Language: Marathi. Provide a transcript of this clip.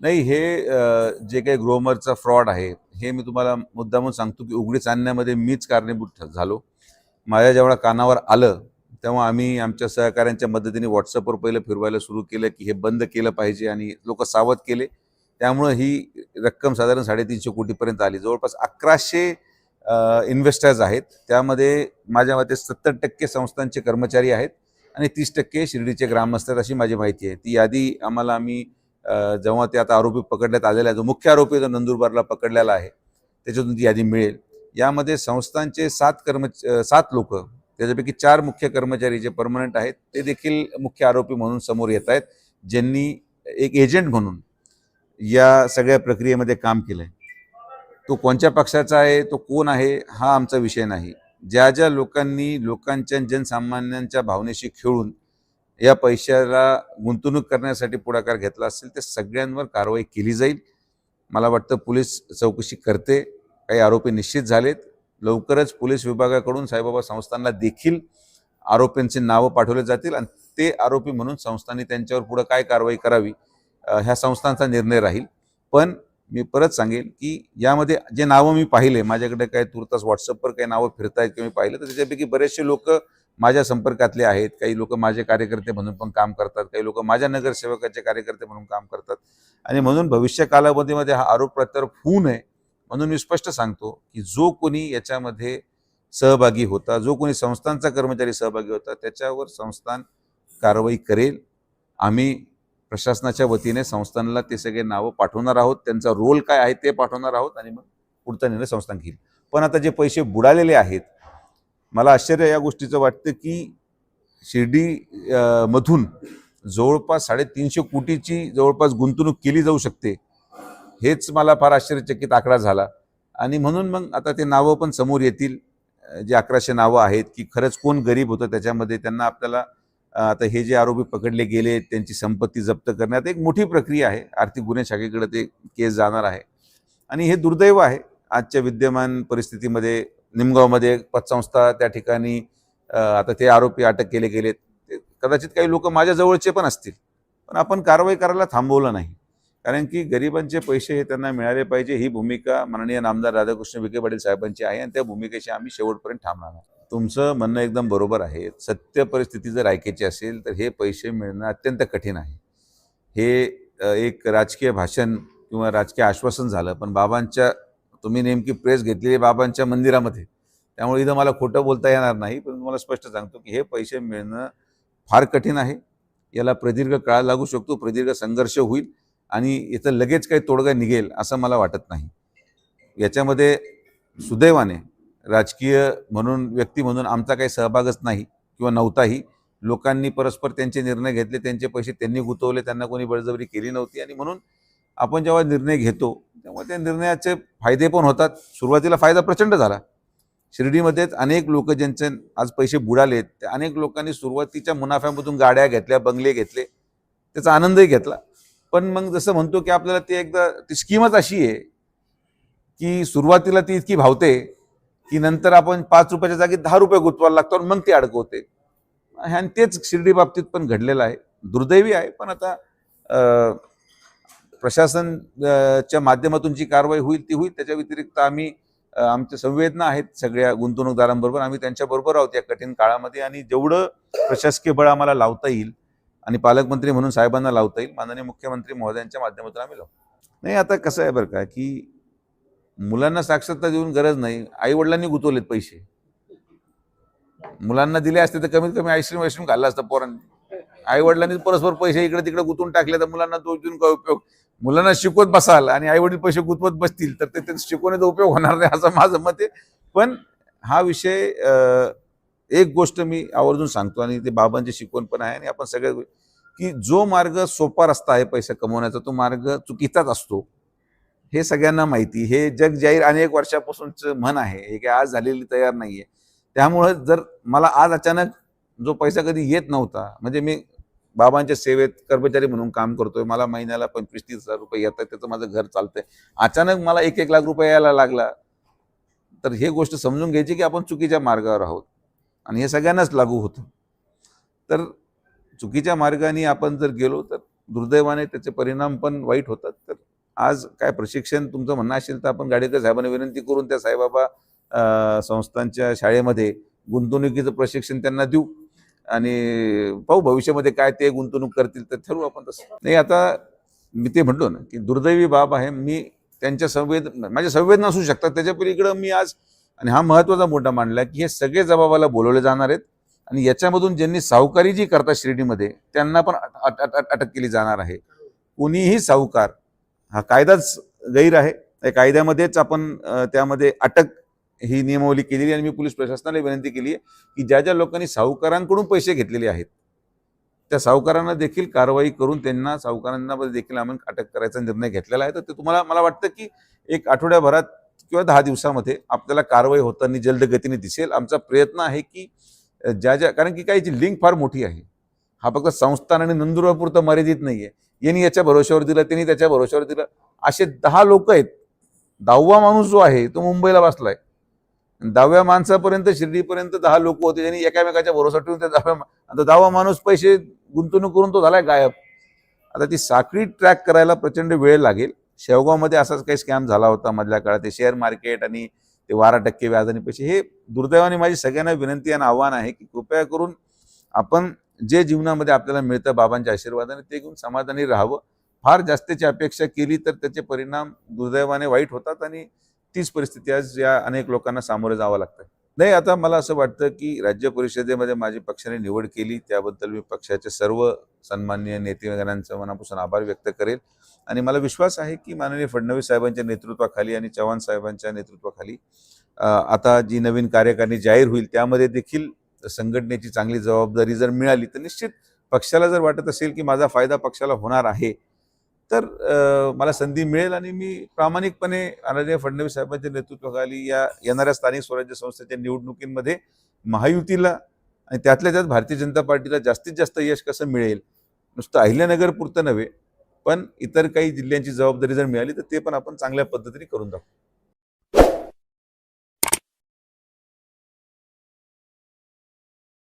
नाही हे जे काही ग्रोमरचा फ्रॉड आहे हे मी तुम्हाला मुद्दामून सांगतो की उघडीच आणण्यामध्ये मीच कारणीभूत झालो. माझ्या जेव्हा कानावर आलं तेव्हा आम्ही आमच्या सहकाऱ्यांच्या मदतीने व्हॉट्सअपवर पहिलं फिरवायला सुरू केलं की हे बंद केलं पाहिजे आणि लोक सावध केले. त्यामुळं ही रक्कम साधारण साडेतीनशे कोटीपर्यंत आली. जवळपास अकराशे इन्व्हेस्टर्स आहेत. त्यामध्ये माझ्या मते सत्तर टक्के संस्थांचे कर्मचारी आहेत आणि तीस टक्के शिर्डीचे ग्रामस्थ आहेत अशी माझी माहिती आहे. ती यादी आम्हाला आम्ही जेव्हा ते आता आरोपी पकडण्यात आलेला आहे जो मुख्य आरोपी जो नंदुरबारला पकडलेला आहे त्याच्यातून ती यादी मिळेल. यामध्ये संस्थांचे सात कर्म सात लोक त्याच्यापैकी चार मुख्य कर्मचारी जे परमनंट आहेत ते देखील मुख्य आरोपी म्हणून समोर येत आहेत ज्यांनी एक एजंट म्हणून या सगळ्या प्रक्रियेमध्ये काम केलं आहे तो कोणत्या पक्षाचा आहे तो कोण आहे हा आमचा विषय नाही. ज्या ज्या लोकांनी लोकांच्या जनसामान्यांच्या भावनेशी खेळून या पैशाला गुंतवणूक करण्यासाठी पुढाकार घेतला असेल तर सगळ्यांवर कारवाई केली जाईल. मला वाटतं पोलीस चौकशी करते. काही आरोपी निश्चित झालेत. लवकरच पोलीस विभागाकडून साईबाबा संस्थांना देखील आरोपींची नावं पाठवले जातील आणि ते आरोपी म्हणून संस्थांनी त्यांच्यावर पुढं काय कारवाई करावी ह्या संस्थांचा निर्णय राहील. पण मी परत सांगेन की यामध्ये जे नावं मी पाहिले माझ्याकडे काय तुर्तास व्हॉट्सअपवर काही नावं फिरतायत किंवा मी पाहिलं तर त्याच्यापैकी बरेचसे लोक माझ्या संपर्कातले आहेत काही लोक माझे कार्यकर्ते म्हणून पण काम करतात काही लोक माझ्या नगरसेवकाचे कार्यकर्ते म्हणून काम करतात. आणि म्हणून भविष्य कालावधीमध्ये हा आरोप प्रत्यारोप होऊ नये म्हणून मी स्पष्ट सांगतो की जो कोणी याच्यामध्ये सहभागी होता जो कोणी संस्थांचा कर्मचारी सहभागी होता त्याच्यावर संस्थान कारवाई करेल. आम्ही प्रशासनाच्या वतीने संस्थांना ते सगळे नावं पाठवणार आहोत त्यांचा रोल काय आहे ते पाठवणार आहोत आणि मग पुढचा निर्णय संस्थान घेईल. पण आता जे पैसे बुडालेले आहेत मला आश्चर्य या गोष्टीचं वाटतं की शिर्डी मधून जवळपास साडेतीनशे कोटीची जवळपास गुंतवणूक केली जाऊ शकते हेच मला फार आश्चर्यचकित आकडा झाला. आणि म्हणून मग आता ते नावं पण समोर येतील जे अकराशे नावं आहेत की खरंच कोण गरीब होतं त्याच्यामध्ये त्यांना आपल्याला आता हे जे आरोपी पकडले गेले त्यांची संपत्ती जप्त करण्यात एक मोठी प्रक्रिया आहे. आर्थिक गुन्हे शाखेकडे ते केस जाणार आहे. आणि हे दुर्दैव आहे आजच्या विद्यमान परिस्थितीमध्ये निमगावमध्ये पतसंस्था त्या ठिकाणी आता ते आरोपी अटक केले गेलेत. ते कदाचित काही लोक माझ्या जवळचे पण असतील. पण आपण कारवाई करायला थांबवलं नाही. कारण की गरिबांचे पैसे हे त्यांना मिळाले पाहिजे ही भूमिका माननीय नामदार राधाकृष्ण विखे पाटील साहेबांची आहे आणि त्या भूमिकेशी आम्ही शेवटपर्यंत थांबणार आहोत. तुमचं म्हणणं एकदम बरोबर आहे. सत्य परिस्थिती जर ऐकायची असेल तर हे पैसे मिळणं अत्यंत कठीण आहे. हे एक राजकीय भाषण किंवा राजकीय आश्वासन झालं पण बाबांच्या तुम्ही नेमकी प्रेस घेतलेली बाबांच्या मंदिरामध्ये. त्यामुळे इथं मला खोटं बोलता येणार नाही पण तुम्हाला स्पष्ट सांगतो की हे पैसे मिळणं फार कठीण आहे. याला प्रदीर्घ काळ लागू शकतो प्रदीर्घ संघर्ष होईल आणि इथं लगेच काही तोडगा निघेल असं मला वाटत नाही. याच्यामध्ये सुदैवाने राजकीय म्हणून व्यक्ती म्हणून आमचा काही सहभागच नाही किंवा नव्हताही. लोकांनी परस्पर त्यांचे निर्णय घेतले त्यांचे पैसे त्यांनी गुंतवले त्यांना कोणी बळजबरी केली नव्हती आणि म्हणून आपण जेव्हा निर्णय घेतो त्यामुळे त्या निर्णयाचे फायदे पण होतात. सुरुवातीला फायदा प्रचंड झाला. शिर्डीमध्येच अनेक लोक ज्यांचे आज पैसे बुडालेत त्या अनेक लोकांनी सुरुवातीच्या मुनाफ्यामधून गाड्या घेतल्या बंगले घेतले त्याचा आनंदही घेतला. पण मग जसं म्हणतो की आपल्याला ते एकदा ती स्कीमच अशी आहे की सुरुवातीला ती इतकी भावते की नंतर आपण पाच रुपयाच्या जागी दहा रुपये गुंतवायला लागतो आणि मग ती अडकवते. आणि तेच शिर्डी बाबतीत पण घडलेलं आहे. दुर्दैवी आहे पण आता प्रशासनच्या प्रशासन च्या माध्यमातून जी कारवाई होईल ती होईल त्याच्या व्यतिरिक्त आम्ही आमच्या संवेदना आहेत सगळ्या गुंतवणूकदारांबरोबर. आम्ही त्यांच्याबरोबर आहोत या कठीण काळामध्ये आणि जेवढं प्रशासकीय बळ आम्हाला लावता येईल आणि पालकमंत्री म्हणून साहेबांना लावता येईल माननीय मुख्यमंत्री महोदयांच्या माध्यमातून आम्ही लावू. नाही आता कसं आहे बरं का की मुलांना साक्षरता देऊन गरज नाही आई वडिलांनी गुंतवलेत पैसे. मुलांना दिले असते तर कमीत कमी आईस्क्रीम आईस्क्रीम खाल्ला असतं पोरांनी. आई वडिलांनी परस्पर पैसे इकडे तिकडे गुंतवून टाकले तर मुलांना तो देऊन काय उपयोग मुलांना शिकवत बसाल आणि आई वडील पैसे गुंतवत बसतील तर ते ते शिकवण्याचा उपयोग होणार नाही असं माझं मत आहे. पण हा विषय एक गोष्ट मी आवर्जून सांगतो आणि ते बाबांची शिकवण पण आहे आणि आपण सगळ्या की जो मार्ग सोपा रस्ता आहे पैसा कमवण्याचा तो मार्ग चुकीचाच असतो. हे सगळ्यांना माहिती हे जग जाहीर अनेक वर्षापासूनच म्हण आहे. हे काय आज झालेली तयार नाही आहे त्यामुळं जर मला आज अचानक जो पैसा कधी येत नव्हता म्हणजे मी बाबांच्या सेवेत कर्मचारी म्हणून काम करतोय मला महिन्याला पंचवीस तीस हजार रुपये येतात त्याचं माझं घर चालतंय. अचानक मला एक एक लाख रुपये यायला लागला. तर हे गोष्ट समजून घ्यायची की आपण चुकीच्या मार्गावर आहोत. आणि हे सगळ्यांनाच लागू होतं. तर चुकीच्या मार्गाने आपण जर गेलो तर दुर्दैवाने त्याचे परिणाम पण वाईट होतात. तर आज काय प्रशिक्षण तुमचं म्हणणं असेल तर आपण गाडेकर साहेबांना विनंती करून त्या साईबाबा संस्थांच्या शाळेमध्ये गुंतवणुकीचं प्रशिक्षण त्यांना देऊ. आणि पाहू भविष्यामध्ये काय ते गुंतवणूक करतील तर ठरवू आपण तसं. नाही आता मी ते म्हणलो ना की दुर्दैवी बाब आहे मी त्यांच्या संवेद माझ्या संवेदना असू शकतात त्याच्या पलीकडं मी आज आणि हा महत्त्वाचा मुद्दा मांडला की हे सगळे जबाबाला बोलवले जाणार आहेत आणि याच्यामधून ज्यांनी सावकारी जी करतात श्रेणीमध्ये त्यांना पण अट- अट- अटक केली जाणार आहे. कुणीही सावकार हा कायदाच गैर आहे त्या कायद्यामध्येच आपण त्यामध्ये अटक ही नियमावली केलेली आणि मी पोलीस प्रशासनाला विनंती केली आहे की ज्या ज्या लोकांनी सावकारांकडून पैसे घेतलेले आहेत त्या सावकारांना देखील कारवाई करून त्यांना सावकारांना देखील आम्ही अटक करायचा निर्णय घेतलेला आहे. तर ते तुम्हाला मला वाटतं की एक आठवड्याभरात किंवा दहा दिवसामध्ये आपल्याला कारवाई होताना जलद गतीने दिसेल. आमचा प्रयत्न आहे की ज्या ज्या कारण की काय जी लिंक फार मोठी आहे. हा फक्त संस्थान आणि नंदुरबारपुरतं मर्यादित नाही आहे यांनी याच्या भरोश्यावर दिलं त्यांनी त्याच्या भरोश्यावर दिलं. असे दहा लोक आहेत. दहावा माणूस जो आहे तो मुंबईला बसलाय. दहाव्या माणसापर्यंत शिर्डीपर्यंत दहा लोक होते ज्यांनी एकामेकाच्या भरोसा ठेवून त्या दहाव्या आता दहावा माणूस पैसे गुंतवणूक करून तो झालाय गायब. आता ती साखळी ट्रॅक करायला प्रचंड वेळ लागेल. शेवगावमध्ये असाच काही स्कॅम झाला होता मधल्या काळात. ते शेअर मार्केट आणि ते बारा टक्के व्याजाने पैसे. हे दुर्दैवाने माझी सगळ्यांना विनंती आणि आव्हान आहे की कृपया करून आपण जे जीवनामध्ये आपल्याला मिळतं बाबांच्या आशीर्वादाने ते घेऊन समाधानी राहावं. फार जास्तीची अपेक्षा केली तर त्याचे परिणाम दुर्दैवाने वाईट होतात आणि तीच परिस्थिती आज या अनेक लोकांना सामोरं जावं लागतं नाही आता मला असं वाटतं की राज्य परिषदेमध्ये माझी पक्षाने निवड केली त्याबद्दल मी पक्षाचे सर्व सन्माननीय नेतेगणांचं मनापासून आभार व्यक्त करेल. आणि मला विश्वास आहे की माननीय फडणवीस साहेबांच्या नेतृत्वाखाली आणि चव्हाण साहेबांच्या नेतृत्वाखाली आता जी नवीन कार्यकारिणी जाहीर होईल त्यामध्ये देखील संघटनेची चांगली जबाबदारी जर मिळाली तर निश्चित पक्षाला जर वाटत असेल की माझा फायदा पक्षाला होणार आहे तर मला संधी मिळेल आणि मी प्रामाणिकपणे आदरणीय फडणवीस साहेबांच्या नेतृत्वाखाली या येणाऱ्या स्थानिक स्वराज्य संस्थेच्या निवडणुकींमध्ये महायुतीला आणि त्यातल्या त्यात भारतीय जनता पार्टीला जास्तीत जास्त यश कसं मिळेल? नुसतं अहिल्यानगर पुरतं नव्हे पण इतर काही जिल्ह्यांची जबाबदारी जर मिळाली तर ते पण आपण चांगल्या पद्धतीने करून दाखवू.